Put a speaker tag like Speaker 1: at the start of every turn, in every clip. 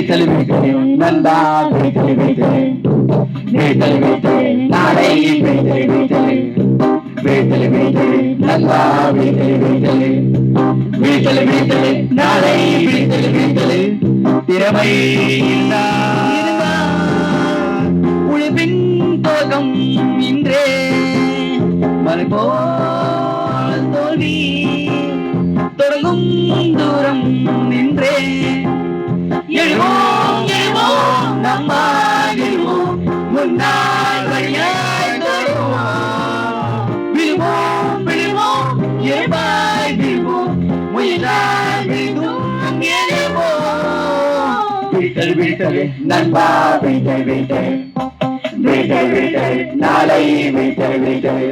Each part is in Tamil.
Speaker 1: வீட்டில் வீட்டல் நந்தா வீட்டில் வீட்டல் வீட்டில் வீட்டல் நாடை வீட்டில் வீட்டல் வீட்டில் வீட்டல் நந்தா வீட்டில் வீட்டல் வீட்டில் வீட்டல் நாடை வீட்டில் வீட்டல் திறமை உழைப்பின் தோகம் இன்றே. மறுபோ தோல்வி தொடங்கும் தூரம் நின்றே. எழுவோம் எழுவோம் நம்ம எழுவோம் வழியாய் தொடருவோம் விழுவோம் விழுவோம் எழுவாய் விழுவோம் முயலாய் எழுவோம். வீட்டல் வீட்டல் நண்பா வீட்டல் வீட்டல் வீட்டல் வீட்டல் நாளை வீட்டல் வீட்டல்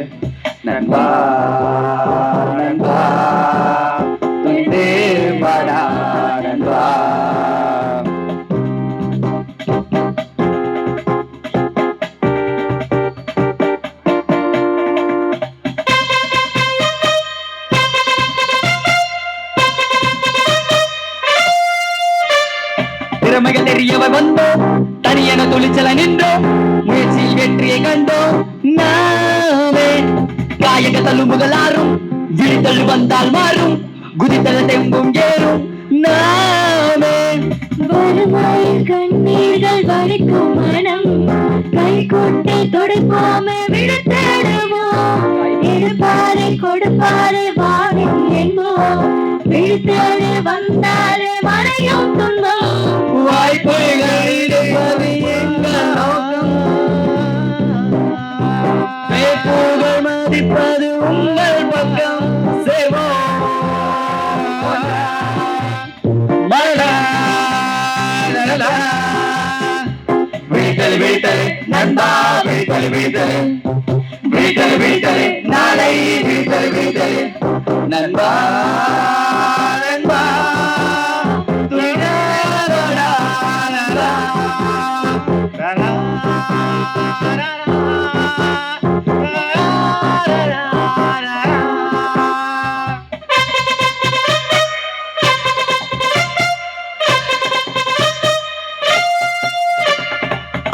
Speaker 1: நண்பா நண்பா துணிந்து வாடா. துளிச்சல நின்றோம் முயற்சியில் வெற்றியை கண்டோம் நாவே காயக தழும்புகள் ஆறும் விழித்தழு வந்தால் மாறும் குதித்தல தெம்பும் ஏறும். நாமே
Speaker 2: வறுமையில் கண்ணீர்கள் வலிக்கும் மனம் கை கொட்டி தொடுப்போமே விழுத்தடுவோம் எடுப்பாரை கொடுப்பாரை வாழும் என்போ விழுத்தடு வந்தாலே மறையும் துன்பம்.
Speaker 1: வீட்டல் நண்பா வீட்டல் வீட்டல் வீட்டல் வீட்டல் நாளை வீட்டல் வீட்டல் நண்பா.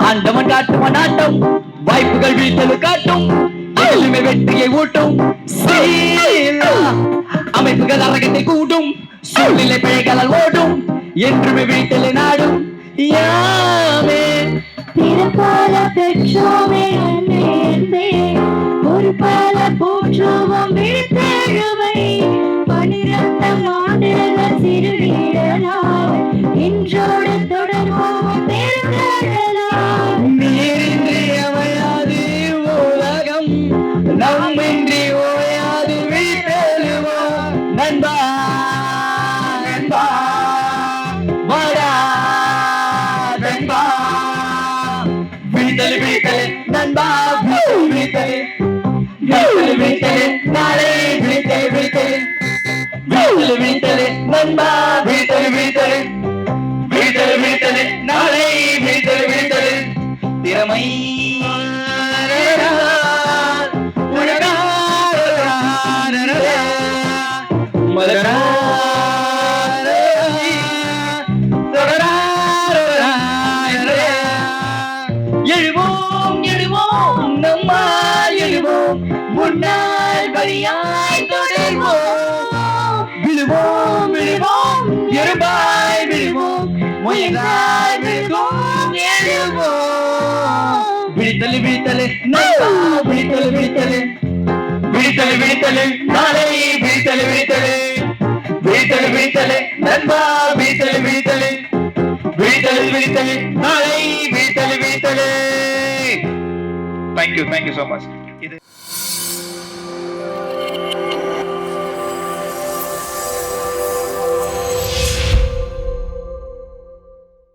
Speaker 1: ஆண்டவன் காட்டுவன் ஆட்டம் வாய்ப்புகள் வீட்டலு காட்டும் எளிமை வெற்றியை ஊட்டும். அமைப்புகள் அரகத்தை கூட்டும் சூழ்நிலை பிழைகளால் ஓடும் என்றுமே வீட்டில் நாடும். யாமே.
Speaker 2: பிறப்பால பெற்றோமே அன்னை ஒரு பால போற்றுவோம் விழுத்தழுவை பனிரெண்டாம் ஆண்டுகள்
Speaker 1: சிறு வீட்டல் வீட்டல் நண்பா வீட்டல் வீட்டல். வீட்டல் வீட்டல் நாளை வீட்டல் வீட்டல் வீட்டல் வீட்டல் நண்பா வீட்டல் வீட்டல் வீட்டல் வீட்டல் நாளை வீட்டல் வீட்டல் திறமை முயலாய் விழுவோம் எழுவோம் விழித்தலு விழித்தலு நண்பா விழித்தலு விழித்தலு விழித்தலு விழித்தலு நாளை விழித்தலு விழித்தலு விழித்தலு விழித்தலு நண்பா விழித்தலு விழித்தலு விழித்தலு விழித்தலு நாளை விழித்தலு விழித்தலு
Speaker 3: Thank you.